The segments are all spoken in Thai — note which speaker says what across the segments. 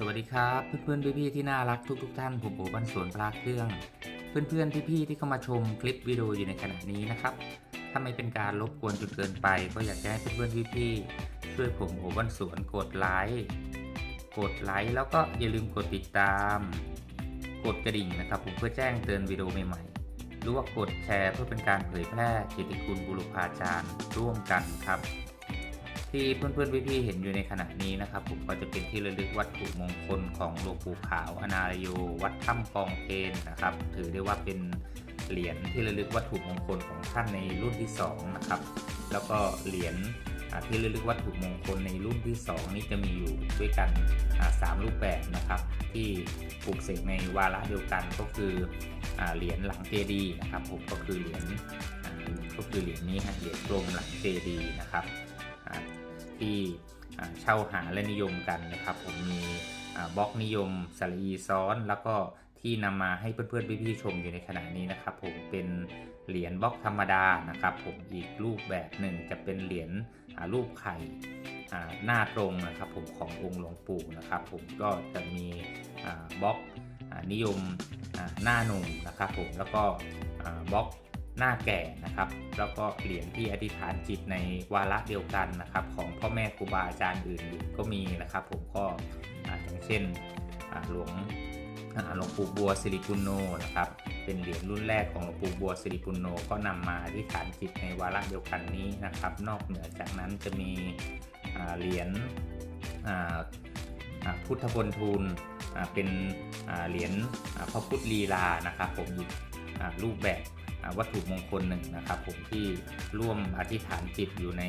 Speaker 1: สวัสดีครับเพื่อนๆพี่ๆที่น่ารักทุกๆท่านผมโอบันสวนปลาเครื่อง เพื่อนๆพี่ๆที่เข้ามาชมคลิปวิดีโออยู่ในขณะนี้นะครับถ้าไม่เป็นการรบกวนจนเกินไป ก็อยากจะให้เพื่อนๆพี่ๆช่วยผมโอบันสวนกดไลค์กดไลค์แล้วก็อย่าลืมกดติดตาม กดกระดิ่งนะครับ ผมเพื่อแจ้งเตือนวิดีโอใหม่ๆหรือว่ากดแชร์เพื่อเป็นการเผยแพร่กียรติคุณบุรุษอาจารย์ร่วมกันครับ ที่เพื่อนๆพี่ๆเห็นอยู่ในขณะนี้นะครับ ผมก็จะเป็นที่ระลึกวัตถุมงคลของหลวงปู่ขาวอนาลโยวัดถ้ำกองเพนนะครับ ถือได้ว่าเป็นเหรียญที่ระลึกวัตถุมงคลของท่านในรุ่นที่สองนะครับแล้วก็เหรียญอ่าที่ระลึกวัตถุมงคลในรุ่นที่สองนี้จะมีอยู่ด้วยกันอ่าสามรูปแบบนะครับ ที่ปลูกเสกในวาระเดียวกันก็คืออเหรียญหลังเจดีนะครับผมก็คือเหรียญก็คือเหรียญนี้ฮะเหรียญกลมหลังเจดีนะครับ ที่เช่าหาและนิยมกันนะครับ ผมมีบล็อกนิยมสลีซ้อน แล้วก็ที่นำมาให้เพื่อนๆพี่ๆชมอยู่ในขณะนี้นะครับ ผมเป็นเหรียญบล็อกธรรมดานะครับ ผมอีกรูปแบบหนึ่งจะเป็นเหรียญรูปไข่อ่าหน้าตรงนะครับผมขององค์หลวงปู่นะครับ ผมก็จะมีบล็อกนิยมหน้าหนุ่มนะครับ ผมแล้วก็บล็อก หน้าแก่นะครับ แล้วก็เหรียญที่อธิษฐานจิตในวาระเดียวกันนะครับ ของพ่อแม่ครูบาอาจารย์อื่นก็มีนะครับ ผมก็อย่างเช่นหลวงหลวงปู่บัวสิริปุณโนนะครับ เป็นเหรียญรุ่นแรกของหลวงปู่บัวสิริปุณโนก็นำมาอธิษฐานจิตในวาระเดียวกันนี้นะครับ นอกเหนือจากนั้นจะมีเหรียญพุทธบนทูลเป็นเหรียญพระพุทธลีลานะครับ ผมอีกอ่ารูปแบบ วัตถุมงคลหนึ่งนะครับผมที่ร่วมอธิษฐานจิตอยู่ใน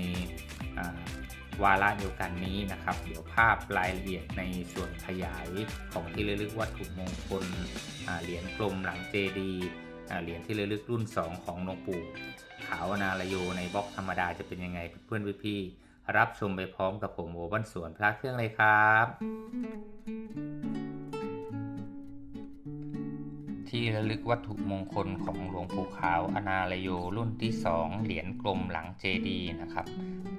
Speaker 1: วาระเดียวกันนี้นะครับ เดี๋ยวภาพรายละเอียดในส่วนขยายของที่ระลึกวัตถุมงคลเหรียญกลมหลังเจดีเหรียญที่ระลึกรุ่น 2 ของหลวงปู่ขาวนาลโยในบล็อกธรรมดาจะเป็นยังไงเพื่อนๆพี่ๆรับชมไปพร้อมกับผมโอบันสวนพระเครื่องเลยครับ ที่ระลึกวัตถุมงคลของหลวงปู่ขาวอนาลโยรุ่นที่ 2 เหรียญกลมหลังเจดีนะครับ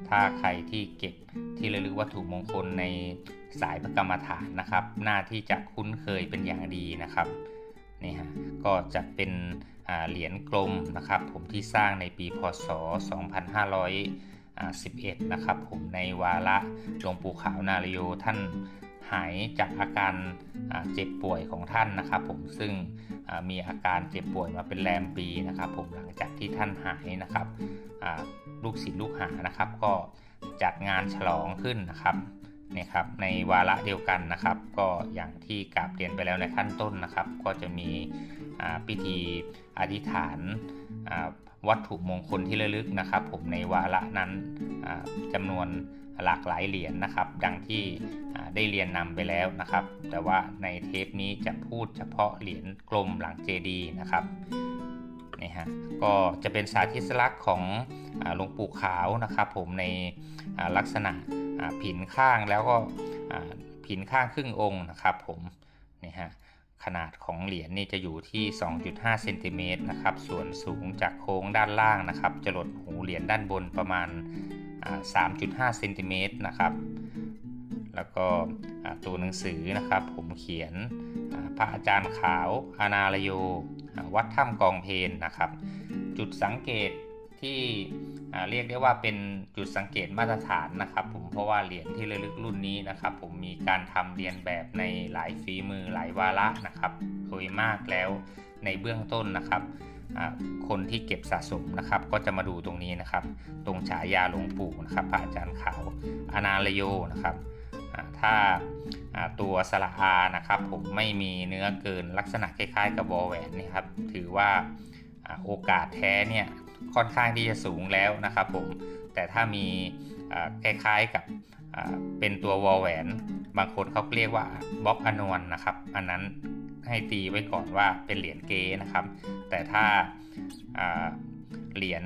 Speaker 1: ถ้าใครที่เก็บที่ระลึกวัตถุมงคลในสายพระกรรมฐานนะครับ หน้าที่จะคุ้นเคยเป็นอย่างดีนะครับนี่ฮะก็จะเป็นเหรียญกลมนะครับ ผมที่สร้างในปีพศ 2511 นะครับ ผมในวาระหลวงปู่ขาวนาลโยท่าน หายจากอาการเจ็บป่วยของท่านนะครับผมซึ่งมีอาการเจ็บป่วยมาเป็นแรมปีนะครับผมหลังจากที่ท่านหายนะครับลูกศิษย์ลูกหานะครับ ก็จัดงานฉลองขึ้นนะครับนี่ครับในวาระเดียวกันนะครับ ก็อย่างที่กราบเรียนไปแล้วในขั้นต้นนะครับ ก็จะมีพิธีอธิษฐานวัตถุมงคลที่ระลึกนะครับ ผมในวาระนั้นจำนวน หลากหลายเหรียญนะครับ ดังที่ได้เรียนนำไปแล้วนะครับ แต่ว่าในเทปนี้จะพูดเฉพาะเหรียญกลมหลังเจดีนะครับนี่ฮะก็จะเป็นสาธิสลักษณ์ของหลวงปู่ขาวนะครับ ผมในลักษณะผินข้างแล้วก็ผินข้างครึ่งองค์นะครับ ผมนี่ฮะขนาดของเหรียญนี่จะอยู่ที่ 2.5เซนติเมตรนะครับ ส่วนสูงจากโค้งด้านล่างนะครับ จะหลดหูเหรียญด้านบนประมาณ 3.5เซนติเมตรนะครับแล้วก็ตัวหนังสือนะครับ ผมเขียนพระอาจารย์ขาวอานาลโย วัดถ้ำกองเพนนะครับ จุดสังเกตที่เรียกได้ว่าเป็นจุดสังเกตมาตรฐานนะครับ ผมเพราะว่าเหรียญที่ระลึกรุ่นนี้นะครับ ผมมีการทำเรียนแบบในหลายฝีมือหลายวาระนะครับ โดยมากแล้วในเบื้องต้นนะครับ คนที่เก็บสะสมนะครับ ก็จะมาดูตรงนี้นะครับ ตรงฉายาหลวงปู่นะครับพระอาจารย์ขาวอนาลโยนะครับถ้าตัวสระอานะครับผมไม่มีเนื้อเกินลักษณะคล้ายๆกับวอแหวนนี่ครับ ถือว่าโอกาสแท้เนี่ยค่อนข้างที่จะสูงแล้วนะครับผมแต่ถ้ามีอ่าคล้ายๆกับเป็นตัววอแหวน บางคนเขาเรียกว่าบล็อกอนวนนะครับ อันนั้นให้ตีไว้ก่อนว่าเป็นเหรียญเกนะครับ แต่ถ้าเหรียญ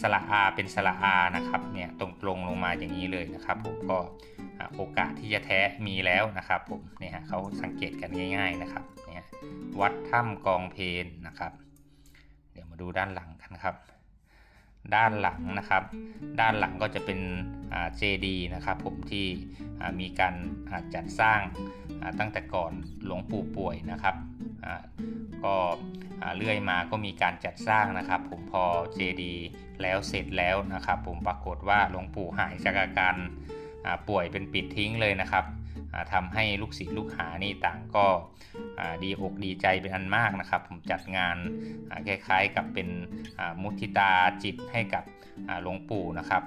Speaker 1: สระอาเป็นสระอานะครับเนี่ยตรงตรงลงมาอย่างนี้เลยนะครับผมก็โอกาสที่จะแท้มีแล้วนะครับผมเนี่ยเขาสังเกตกันง่าย ๆนะครับเนี่ยวัดถ้ำกองเพนนะครับ เดี๋ยวมาดูด้านหลังกันครับ ด้านหลังนะครับ ด้านหลังก็จะเป็นเจดีนะครับผมที่มีการจัดสร้างตั้งแต่ก่อนหลวงปู่ป่วยนะครับก็เรื่อยมาก็มีการจัดสร้างนะครับ ผมพอเจดีแล้วเสร็จแล้วนะครับ ผมปรากฏว่าหลวงปู่หายจากอาการป่วยเป็นปิดทิ้งเลยนะครับ ทำให้ลูกศิษย์ลูกหานี่ต่างก็ดีอกดีใจเป็นอันมากนะครับ ผมจัดงานคล้ายๆกับเป็นมุทิตาจิตให้กับหลวงปู่นะครับ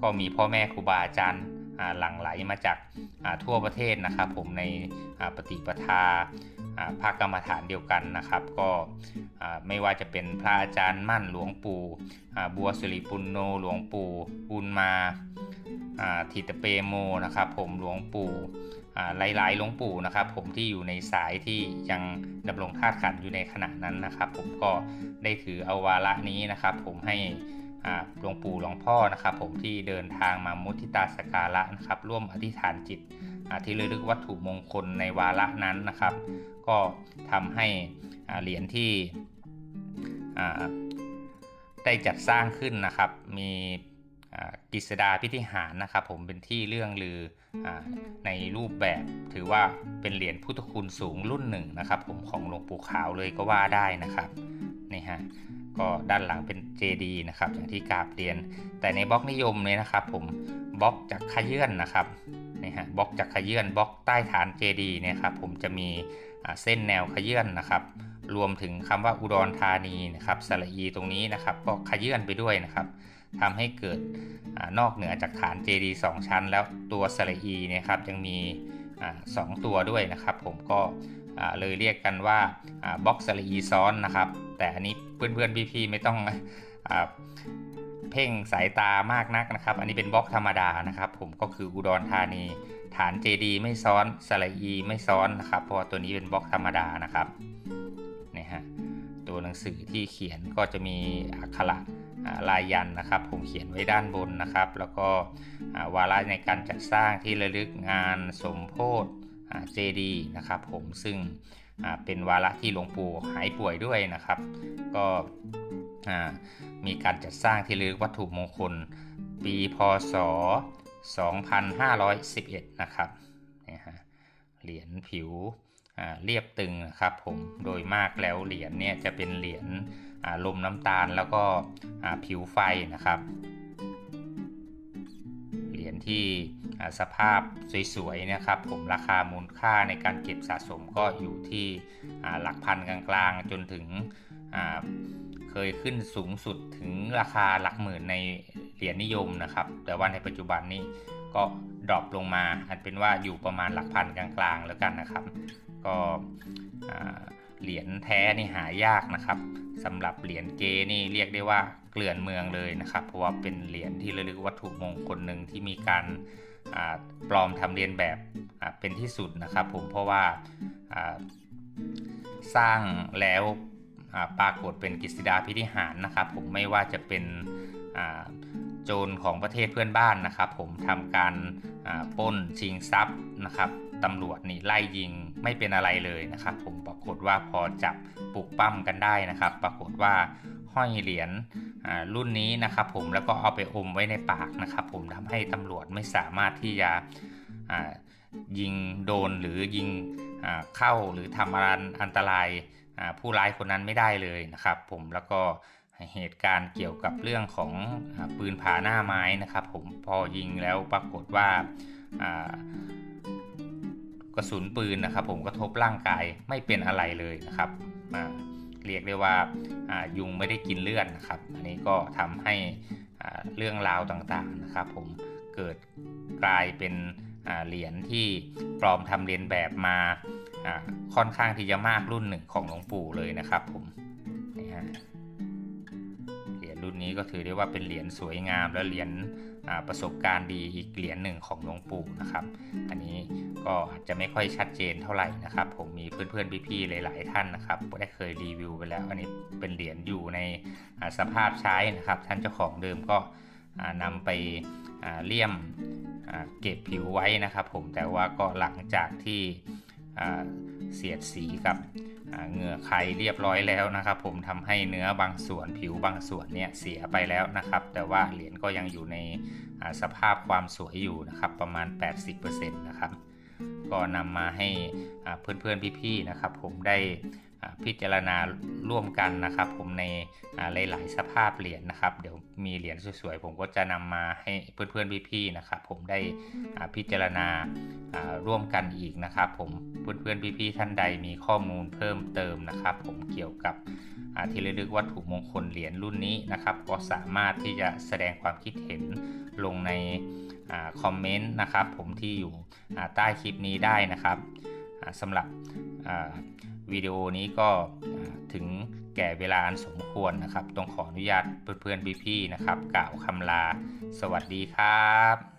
Speaker 1: ก็มีพ่อแม่ครูบาอาจารย์ หลั่งไหลมาจากทั่วประเทศนะครับ ผมในปฏิปทาภาคกรรมฐานเดียวกันนะครับ ก็ไม่ว่าจะเป็นพระอาจารย์มั่นหลวงปู่บัวสุริปุณโนหลวงปู่บุญมาทิตเปโมนะครับ ผมหลวงปู่หลายๆหลวงปู่นะครับ ผมที่อยู่ในสายที่ยังดำรงธาตุขันอยู่ในขณะนั้นนะครับ ผมก็ได้ถือเอาวาระนี้นะครับ ผมให้ หลวงปู่หลวงพ่อนะครับผมที่เดินทางมามุทิตาสการะนะครับ ร่วมอธิษฐานจิตที่ระลึกวัตถุมงคลในวาระนั้นนะครับ ก็ทำให้เหรียญที่ได้จัดสร้างขึ้นนะครับ มีกิษดาพิธิหารนะครับผมเป็นที่เรื่องลืออในรูปแบบถือว่าเป็นเหรียญพุทธคุณสูงรุ่นหนึ่งนะครับ ผมของหลวงปู่ขาวเลยก็ว่าได้นะครับนี่ฮะ ก็ด้านหลังเป็นเจดีนะครับอย่างที่กราบเรียน แต่ในบล็อกนิยมเนี่ยนะครับ ผมบล็อกจากขยื่นนะครับนี่ฮะบล็อกจากขยื่นบล็อกใต้ฐานเจดีเนี่ยครับผมจะมีเส้นแนวขยื่นนะครับรวมถึงคำว่าอุดรธานีนะครับสระอีตรงนี้นะครับ ก็ขยื่นไปด้วยนะครับทำให้เกิดอนอกเหนือจากฐานเจดี2ชั้น แล้วตัวสระอีเนี่ยครับยังมีสองตัวด้วยนะครับ ผมก็เลยเรียกกันว่าบล็อกสระอีซ้อนนะครับ แต่อันนี้ เพื่อนๆพี่ๆไม่ต้องเพ่งสายตามากนักนะครับ อันนี้เป็นบล็อกธรรมดานะครับ ผมก็คืออุดรธานี ฐานเจดีไม่ซ้อนสระอีไม่ซ้อนนะครับ เพราะตัวนี้เป็นบล็อกธรรมดานะครับนี่ฮะตัวหนังสือที่เขียนก็จะมีอักขระลายยันนะครับ ผมเขียนไว้ด้านบนนะครับ แล้วก็วาระในการจัดสร้างที่ระลึกงานสมโพธิ เจดีนะครับผมซึ่งเป็นวาระที่หลวงปู่หายป่วยด้วยนะครับ ก็มีการจัดสร้างที่ลึกวัตถุมงคลปีพศ 2511 นะครับเหรียญผิวเรียบตึงนะครับผมโดยมากแล้วเหรียญเนี่ยจะเป็นเหรียญลมน้ำตาลแล้วก็ผิวไฟนะครับ ที่สภาพสวยๆนะครับผมราคามูลค่าในการเก็บสะสมก็อยู่ที่หลักพันกลางๆ จนถึงเคยขึ้นสูงสุดถึงราคาหลักหมื่นในเหรียญนิยมนะครับ แต่ว่าในปัจจุบันนี้ก็ดรอปลงมาอันเป็นว่าอยู่ประมาณหลักพันกลางๆแล้วกันนะครับ ก็ เหรียญแท้นี่หายากนะครับสำหรับเหรียญเกนี่เรียกได้ว่าเกลื่อนเมืองเลยนะครับ เพราะว่าเป็นเหรียญที่ระลึกวัตถุมงคลหนึ่งที่มีการปลอมทำเรียนแบบเป็นที่สุดนะครับ ผมเพราะว่าสร้างแล้วปรากฏเป็นกิษดาพิธิหารนะครับ ผมไม่ว่าจะเป็น โจรของประเทศเพื่อนบ้านนะครับ ผมทำการป้นชิงทรัพย์นะครับตำรวจนี่ไล่ยิงไม่เป็นอะไรเลยนะครับ ผมปรากฏว่าพอจับปลุกปั้มกันได้นะครับ ปรากฏว่าห้อยเหรียญรุ่นนี้นะครับ ผมแล้วก็เอาไปอมไว้ในปากนะครับ ผมทำให้ตำรวจไม่สามารถที่จะยิงโดนหรือยิงเข้าหรือทำอะไรอันตรายผู้ร้ายคนนั้นไม่ได้เลยนะครับ ผมแล้วก็ เหตุการณ์เกี่ยวกับเรื่องของปืนผาหน้าไม้นะครับผมพอยิงแล้วปรากฏว่ากระสุนปืนนะครับผมกระทบร่างกายไม่เป็นอะไรเลยนะครับเรียกได้ว่ายุงไม่ได้กินเลือดนะครับ อันนี้ก็ทำให้เรื่องราวต่างๆนะครับ ผมเกิดกลายเป็นเหรียญที่ปลอมทำเรียนแบบมาค่อนข้างที่จะมากรุ่นหนึ่งของหลวงปู่เลยนะครับผมนี่ฮะ รุ่นนี้ก็ถือได้ว่าเป็นเหรียญสวยงาม และเหรียญประสบการณ์ดีอีกเหรียญหนึ่งของหลวงปู่นะครับ อันนี้ก็อาจจะไม่ค่อยชัดเจนเท่าไหร่นะครับ ผมมีเพื่อนๆพี่ๆหลาย ๆ ท่านนะครับได้เคยรีวิวไปแล้ว อันนี้เป็นเหรียญอยู่ในสภาพใช้นะครับ ท่านเจ้าของเดิมก็นำไปเลี่ยมเก็บผิวไว้นะครับ ผมแต่ว่าก็หลังจากที่ เสียดสีกับเหงื่อไขเรียบร้อยแล้วนะครับ ผมทำให้เนื้อบางส่วนผิวบางส่วนเนี่ยเสียไปแล้วนะครับ แต่ว่าเหรียญก็ยังอยู่ในสภาพความสวยอยู่นะครับ ประมาณ 80%นะครับ ก็นำมาให้อ่าเพื่อนๆพี่ๆนะครับ ผมได้ พิจารณาร่วมกันนะครับ ผมในอ่าหลายๆสภาพเหรียญนะครับ เดี๋ยวมีเหรียญสวยๆ ผมก็จะนำมาให้เพื่อนๆพี่ๆนะครับ ผมได้พิจารณาร่วมกันอีกนะครับ ผมเพื่อนๆพี่ๆท่านใดมีข้อมูลเพิ่มเติมนะครับ ผมเกี่ยวกับอ่าที่ระลึกวัตถุมงคลเหรียญรุ่นนี้นะครับ ก็สามารถที่จะแสดงความคิดเห็นลงในอคอมเมนต์นะครับ ผมที่อยู่ใต้คลิปนี้ได้นะครับสำหรับ วิดีโอนี้ก็ถึงแก่เวลาอันสมควรนะครับ ต้องขออนุญาตเพื่อนๆพี่ๆนะครับ กล่าวคำลา สวัสดีครับ